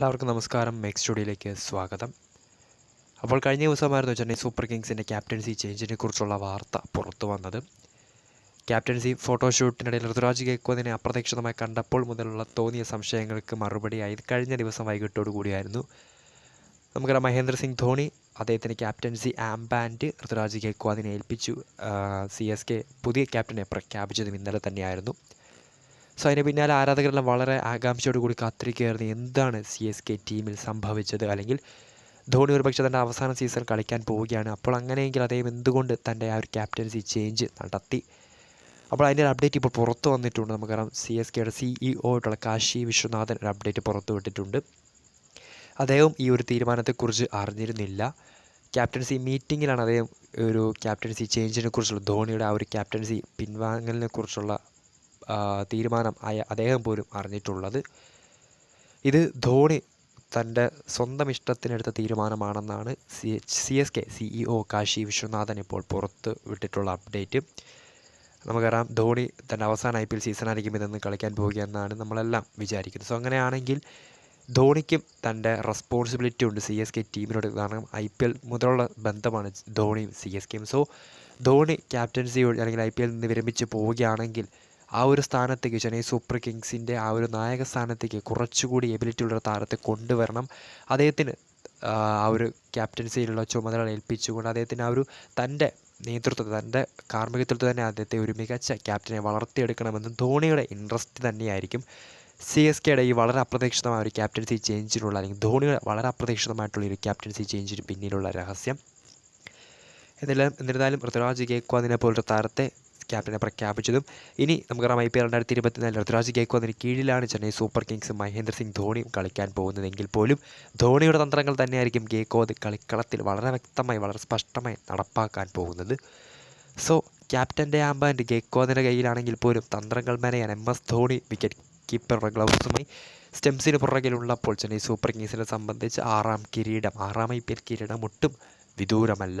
എല്ലാവർക്കും നമസ്കാരം. മെക്സ് സ്റ്റുഡിയോയിലേക്ക് സ്വാഗതം. അപ്പോൾ കഴിഞ്ഞ ദിവസമായിരുന്നു ചെന്നൈ സൂപ്പർ കിങ്സിന്റെ ക്യാപ്റ്റൻസി ചേഞ്ചിനെ കുറിച്ചുള്ള വാർത്ത പുറത്തു വന്നത്. ക്യാപ്റ്റൻസി ഫോട്ടോഷൂട്ടിനിടയിൽ ഋതുരാജ് ഗേക്കോദിനെ അപ്രതീക്ഷിതമായി കണ്ടപ്പോൾ മുതലുള്ള തോന്നിയ സംശയങ്ങൾക്ക് മറുപടിയായി കഴിഞ്ഞ ദിവസം വൈകിട്ടോടു കൂടിയായിരുന്നു. നമുക്കറിയാം മഹേന്ദ്ര സിംഗ് ധോണി അദ്ദേഹത്തിന് ക്യാപ്റ്റൻസി ആംബാൻഡ് ഋതുരാജ് ഗേക്കോദിനെ ഏൽപ്പിച്ചു. സി എസ് കെ പുതിയ ക്യാപ്റ്റനെ പ്രഖ്യാപിച്ചതും ഇന്നലെ തന്നെയായിരുന്നു. സോ അതിന് പിന്നാലെ ആരാധകരെല്ലാം വളരെ ആകാംക്ഷയോട് കൂടി കാത്തിരിക്കുകയായിരുന്നു. എന്താണ് സി എസ് കെ ടീമിൽ സംഭവിച്ചത്? അല്ലെങ്കിൽ ധോണി ഒരുപക്ഷെ തന്റെ അവസാന സീസൺ കളിക്കാൻ പോവുകയാണ്. അപ്പോൾ അങ്ങനെയെങ്കിൽ അദ്ദേഹം എന്തുകൊണ്ട് തന്റെ ആ ഒരു ക്യാപ്റ്റൻസി ചേഞ്ച് നടത്തി? അപ്പോൾ അതിന്റെ ഒരു അപ്ഡേറ്റ് ഇപ്പോൾ പുറത്ത് വന്നിട്ടുണ്ട്. നമുക്കറിയാം സി എസ് കെയുടെ സിഇഒ ആയിട്ടുള്ള കാശി വിശ്വനാഥൻ ഒരു അപ്ഡേറ്റ് പുറത്തു വിട്ടിട്ടുണ്ട്. അദ്ദേഹം ഈ ഒരു തീരുമാനത്തെക്കുറിച്ച് അറിഞ്ഞിരുന്നില്ല. ക്യാപ്റ്റൻസി മീറ്റിങ്ങിലാണ് അദ്ദേഹം ഒരു ക്യാപ്റ്റൻസി ചേഞ്ചിനെ കുറിച്ചുള്ള ധോണിയുടെ ആ ഒരു ക്യാപ്റ്റൻസി പിൻവാങ്ങലിനെ കുറിച്ചുള്ള തീരുമാനം ആയ അദ്ദേഹം പോലും അറിഞ്ഞിട്ടുള്ളത്. ഇത് ധോണി തന്റെ സ്വന്തം ഇഷ്ടത്തിനെടുത്ത തീരുമാനമാണെന്നാണ് C C S K CEO Kashi Viswanathan ഇപ്പോൾ പുറത്ത് വിട്ടിട്ടുള്ള അപ്ഡേറ്റ്. നമുക്കറിയാം ധോണി തന്റെ അവസാന ഐ പി എൽ സീസണായിരിക്കും ഇതെന്ന് കളിക്കാൻ പോവുകയെന്നാണ് നമ്മളെല്ലാം വിചാരിക്കുന്നത്. സോ അങ്ങനെയാണെങ്കിൽ ധോണിക്കും തന്റെ റെസ്പോൺസിബിലിറ്റി ഉണ്ട് സി എസ് കെ ടീമിനോട്. കാരണം ഐ പി എൽ മുതലുള്ള ബന്ധമാണ് ധോണിയും സി എസ് കെയും. സോ ധോണി ക്യാപ്റ്റൻസി അല്ലെങ്കിൽ ഐ പി എൽ നിന്ന് വിരമിച്ച് പോവുകയാണെങ്കിൽ ആ ഒരു സ്ഥാനത്തേക്ക് ചെന്നൈ സൂപ്പർ കിങ്സിന്റെ ആ ഒരു നായക സ്ഥാനത്തേക്ക് കുറച്ചുകൂടി എബിലിറ്റി ഉള്ള താരത്തെ കൊണ്ടുവരണം. അദ്ദേഹത്തിന് ആ ഒരു ക്യാപ്റ്റൻസിയിലുള്ള ചുമതല ഏൽപ്പിച്ചുകൊണ്ട് അദ്ദേഹത്തിന് ആ ഒരു തന്റെ നേതൃത്വത്തിൽ തന്റെ കാർമ്മികത്വത്തിൽ തന്നെ അദ്ദേഹത്തെ ഒരു മികച്ച ക്യാപ്റ്റനെ വളർത്തിയെടുക്കണമെന്നും ധോണിയുടെ ഇൻട്രസ്റ്റ് തന്നെയായിരിക്കും. സി എസ് കെയുടെ ഈ വളരെ അപ്രതീക്ഷിതമായ ഒരു ക്യാപ്റ്റൻസി ചേഞ്ചിനുള്ള അല്ലെങ്കിൽ ധോണിയുടെ വളരെ അപ്രതീക്ഷിതമായിട്ടുള്ള ഒരു ക്യാപ്റ്റൻസി ചേഞ്ചിന് പിന്നിലുള്ള രഹസ്യം. എന്നിരുന്നാലും എന്നിരുന്നാലും ഋതുരാജ് ഗേക്വാദിനെ പോലൊരു താരത്തെ ക്യാപ്റ്റനെ പ്രഖ്യാപിച്ചതും. ഇനി നമുക്കറിയാം ഐ പി എൽ രണ്ടായിരത്തി ഇരുപത്തിനാലിൽ ഋതുരാജ് ഗേക്വാദിന് കീഴിലാണ് ചെന്നൈ സൂപ്പർ കിങ്സ് മഹേന്ദ്ര സിംഗ് ധോണിയും കളിക്കാൻ പോകുന്നതെങ്കിൽ പോലും ധോണിയുടെ തന്ത്രങ്ങൾ തന്നെയായിരിക്കും ഗേക്വാദ് കളിക്കളത്തിൽ വളരെ വ്യക്തമായി വളരെ സ്പഷ്ടമായി നടപ്പാക്കാൻ പോകുന്നത്. സോ ക്യാപ്റ്റന്റെ ആമ്പാൻഡ് ഗേക്വാദിന്റെ കയ്യിലാണെങ്കിൽ പോലും തന്ത്രങ്ങൾ മെനയാൻ എം എസ് ധോണി വിക്കറ്റ് കീപ്പറുടെ ഗ്ലൗസുമായി സ്റ്റെംസിന് പുറകിലുള്ളപ്പോൾ ചെന്നൈ സൂപ്പർ കിങ്സിനെ സംബന്ധിച്ച് ആറാം കിരീടം ആറാം ഐ പി എൽ കിരീടം ഒട്ടും വിദൂരമല്ല.